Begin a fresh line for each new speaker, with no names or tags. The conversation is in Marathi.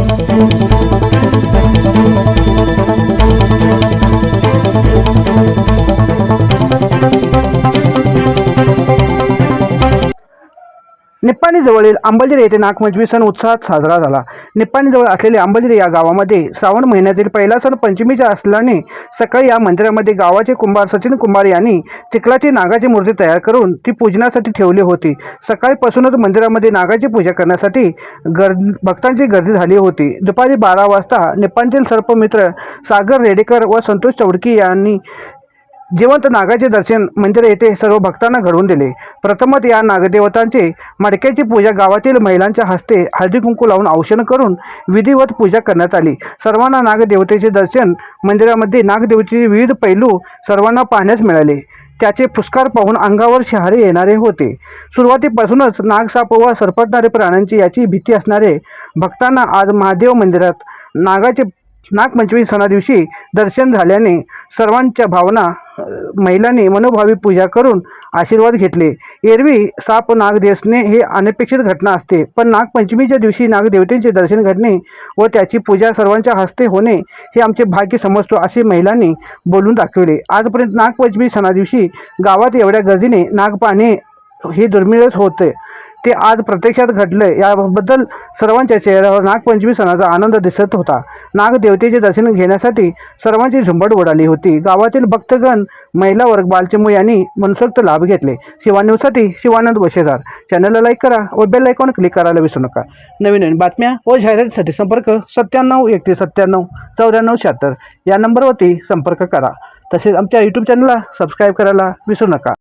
Thank you. निप्पाणीजवळील अंबाजरी येथे नागपंचमी सण उत्साहात साजरा झाला. निप्पाणीजवळ असलेले अंबाजरी या गावामध्ये श्रावण महिन्यातील पहिला सण पंचमीचा असल्याने सकाळी या मंदिरामध्ये गावाचे कुंभार सचिन कुंभार यांनी चिखलाची नागाची मूर्ती तयार करून ती पूजनासाठी ठेवली होती. सकाळीपासूनच मंदिरामध्ये नागाची पूजा करण्यासाठी गर भक्तांची गर्दी झाली होती. दुपारी बारा वाजता निप्पाणीतील सर्पमित्र सागर रेडेकर व संतोष चौडकी यांनी जिवंत नागाचे दर्शन मंदिर येथे सर्व भक्तांना घडवून दिले. प्रथमत या नागदेवतांचे मडक्याची पूजा गावातील महिलांच्या हस्ते हळदी कुंकू लावून औषण करून विधिवत पूजा करण्यात आली. सर्वांना नागदेवतेचे दर्शन मंदिरामध्ये नागदेवतेचे विविध पैलू सर्वांना पाहण्यास मिळाले. त्याचे पुष्कार पाहून अंगावर शहारे येणारे होते. सुरुवातीपासूनच नागसाप व सरपटणारे प्राण्यांची याची भीती असणारे भक्तांना आज महादेव मंदिरात नागाचे नागपंचमी सणादिवशी दर्शन झाल्याने सर्वांच्या भावना महिलांनी मनोभावी पूजा करून आशीर्वाद घेतले. एरवी साप नाग देसणे हे अनपेक्षित घटना असते. पण नागपंचमीच्या दिवशी नागदेवतेचे दर्शन घडणे व त्याची पूजा सर्वांच्या हस्ते होणे हे आमचे भाग्य समजतो असे महिलांनी बोलून दाखवले. आजपर्यंत नागपंचमी सणादिवशी गावात एवढ्या गर्दीने नाग पाहणे हे दुर्मिळच होते. ते आज प्रत्यक्षात घडले याबद्दल सर्वांच्या चेहऱ्यावर नागपंचमी सणाचा आनंद दिसत होता. नागदेवतेचे दर्शन घेण्यासाठी सर्वांची झुंबड उडाली होती. गावातील भक्तगण महिला वर्ग बालचिमू यांनी मनसोक्त लाभ घेतले. शिवान्यूजसाठी शिवानंद वशेदार चॅनलला लाईक करा व बेल आयकॉन क्लिक करायला विसरू नका. नवीन नवीन बातम्या व जाहिरातीसाठी संपर्क सत्त्याण्णव एकतीस सत्त्याण्णव चौऱ्याण्णव शहात्तर. या नंबरवरती संपर्क करा. तसेच आमच्या यूट्यूब चॅनलला सबस्क्राईब करायला विसरू नका.